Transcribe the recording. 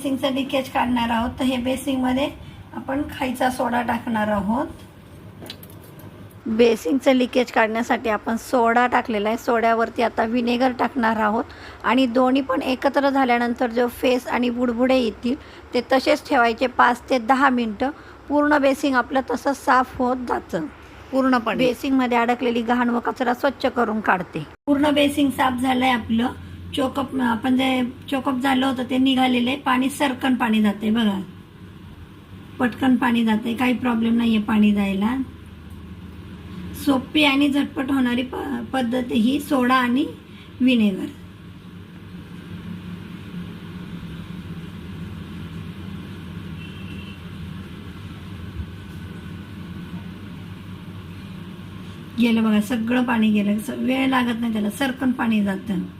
बेसिंगचं leakage काढणार आहोत. तर हे बेसिंगमध्ये आपण खायचा सोडा टाकणार आहोत. बेसिंगचं लिकेज काढण्यासाठी आपण सोडा टाकलेला आहे. सोड्यावरती आता विनेगर टाकणार आहोत. आणि दोन्ही पण एकत्र झाल्यानंतर जो फेस आणि बुडबुडे येतील ते तसेच ठेवायचे पाच ते दहा मिनटं. पूर्ण बेसिंग आपलं तसं साफ होत जातं. पूर्णपणे. बेसिंगमध्ये अडकलेली घाण व कचरा स्वच्छ करून काढते. पूर्ण बेसिंग साफ झालंय आपलं. चोकअप आपण जे चोकअप झालं होतं ते निघालेलं. आहे पाणी सरकन पाणी जाते बघा. पटकन पाणी जाते काही प्रॉब्लेम नाही आहे पाणी जायला. सोपी आणि झटपट होणारी प पद्धत ही सोडा आणि विनेगर. गेलं बघा सगळं पाणी गेलं. स- वेळ लागत नाही त्याला. सरकन पाणी जातं.